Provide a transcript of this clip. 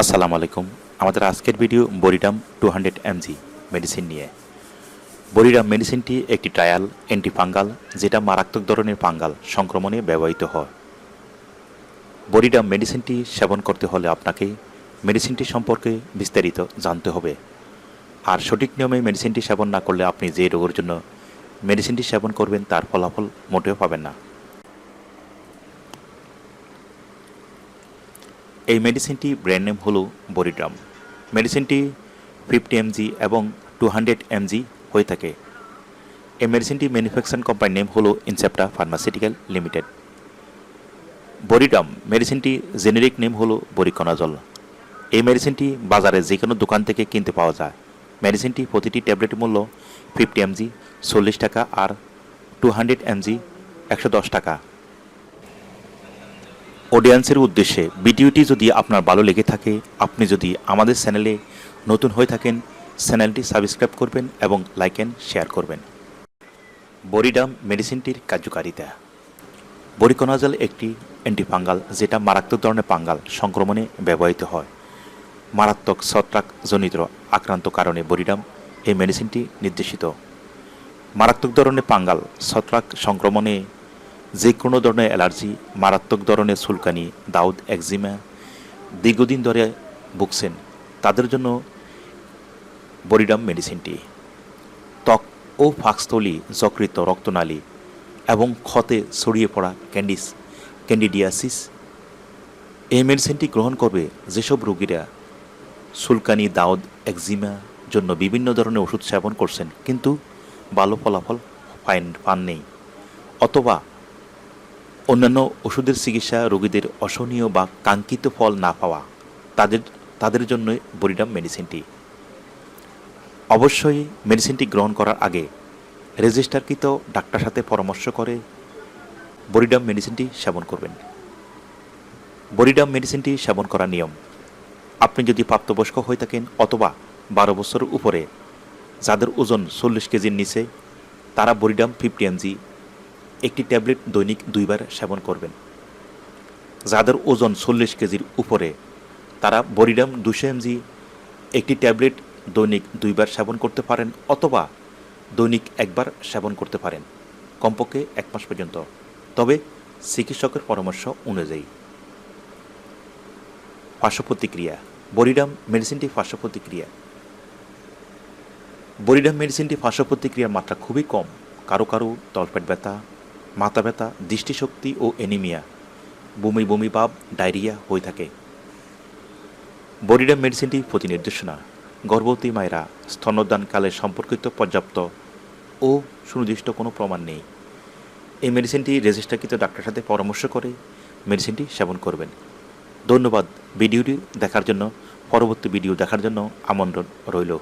আসসালামু আলাইকুম। আমাদের আজকের video Boridam two hundred mg medicine নিয়ে। বরিডাম মেডিসিনটি একটি ট্রায়াল অ্যান্টিফাঙ্গাল যেটা মারাত্মক ধরনের ফাঙ্গাল সংক্রমণে ব্যবহৃত হয়। বরিডাম মেডিসিনটি সেবন করতে হলে আপনাকে মেডিসিনটি সম্পর্কে বিস্তারিত জানতে হবে। আর সঠিক নিয়মে মেডিসিনটি সেবন না করলে আপনি যে রোগের জন্য মেডিসিনটি সেবন করবেন তার ফলাফল মোটেও পাবেন না। এই মেডিসিনটি ব্র্যান্ড নেম হলো বরিড্রাম মেডিসিনটি ফিফটি এমজি এবং টু হান্ড্রেড এমজি হয়ে থাকে। এই মেডিসিনটি ম্যানুফ্যাকচারিং কোম্পানির নেম হলো ইনসেপ্টা ফার্মাসিউটিক্যাল লিমিটেড। বরিডাম মেডিসিনটি জেনেরিক নেম হলো বরিকনাজল এই মেডিসিনটি বাজারে যে কোনো দোকান থেকে কিনতে পাওয়া যায়। মেডিসিনটি প্রতিটি ট্যাবলেটের মূল্য ফিফটি এমজি, চল্লিশ টাকা আর টু হান্ড্রেড এমজি, একশো দশ টাকা। অডিয়েন্সের উদ্দেশ্যে ভিডিওটি যদি আপনার ভালো লেগে থাকে, আপনি যদি আমাদের চ্যানেলে নতুন হয়ে থাকেন, চ্যানেলটি সাবস্ক্রাইব করবেন এবং লাইক অ্যান্ড শেয়ার করবেন। বরিডাম মেডিসিনটির কার্যকারিতা। বরিকোনাজল একটি অ্যান্টিফাঙ্গাল যেটা মারাত্মক ধরনের পাঙ্গাল সংক্রমণে ব্যবহৃত হয়। মারাত্মক ছত্রাক জনিত আক্রান্ত কারণে বরিডাম এই মেডিসিনটি নির্দেশিত। মারাত্মক ধরনের পাঙ্গাল ছত্রাক সংক্রমণে যে কোনো ধরনের অ্যালার্জি, মারাত্মক ধরনের সুলকানি দাউদ, একজিমা দীর্ঘদিন ধরে ভুগছেন, তাদের জন্য বরিডাম মেডিসিনটি। ত্বক ও ফাক্সথলি, যকৃত রক্তনালী এবং ক্ষতে ছড়িয়ে পড়া ক্যান্ডিস, ক্যান্ডিডিয়াসিস। এই মেডিসিনটি গ্রহণ করবে যেসব রোগীরা সুলকানি দাউদ, একজিমা জন্য বিভিন্ন ধরনের ওষুধ সেবন করছেন, কিন্তু ভালো ফলাফল পান নেই অথবা অন্যান্য ওষুধের চিকিৎসা রোগীদের অসহনীয় বা কাঙ্ক্ষিত ফল না পাওয়া, তাদের তাদের জন্য বরিডাম মেডিসিনটি। অবশ্যই মেডিসিনটি গ্রহণ করার আগে রেজিস্টারকৃত ডাক্তার সাথে পরামর্শ করে বরিডাম মেডিসিনটি সেবন করবেন। বরিডাম মেডিসিনটি সেবন করার নিয়ম, আপনি যদি প্রাপ্তবয়স্ক হয়ে থাকেন অথবা বারো বছরের উপরে, যাদের ওজন চল্লিশ কেজির নিচে, তারা বরিডাম ফিফটি এমজি একটি ট্যাবলেট দৈনিক দুইবার সেবন করবেন। যাদের ওজন চল্লিশ কেজির উপরে, তারা বরিডাম দুশো এমজি একটি ট্যাবলেট দৈনিক দুইবার সেবন করতে পারেন অথবা দৈনিক একবার সেবন করতে পারেন, কমপক্ষে এক মাস পর্যন্ত। তবে চিকিৎসকের পরামর্শ অনুযায়ী। পার্শ্ব প্রতিক্রিয়া বরিডাম মেডিসিনটি পার্শ্ব প্রতিক্রিয়া বরিডাম মেডিসিনটি পার্শ্ব প্রতিক্রিয়ার মাত্রা খুবই কম, কারও কারও তলপেট ব্যথা মাথা ব্যথা দৃষ্টিশক্তি ও অ্যানিমিয়া বমি বমি ভাব, ডায়রিয়া হয়ে থাকে। বরিডাম মেডিসিনটি প্রতি নির্দেশনা গর্ভবতী মায়েরা স্তন্যদানকালে সম্পর্কিত পর্যাপ্ত ও সুনির্দিষ্ট কোনো প্রমাণ নেই। এই মেডিসিনটি রেজিস্টারকৃত ডাক্তারের সাথে পরামর্শ করে মেডিসিনটি সেবন করবেন। ধন্যবাদ ভিডিওটি দেখার জন্য। পরবর্তী ভিডিও দেখার জন্য আমন্ত্রণ রইল।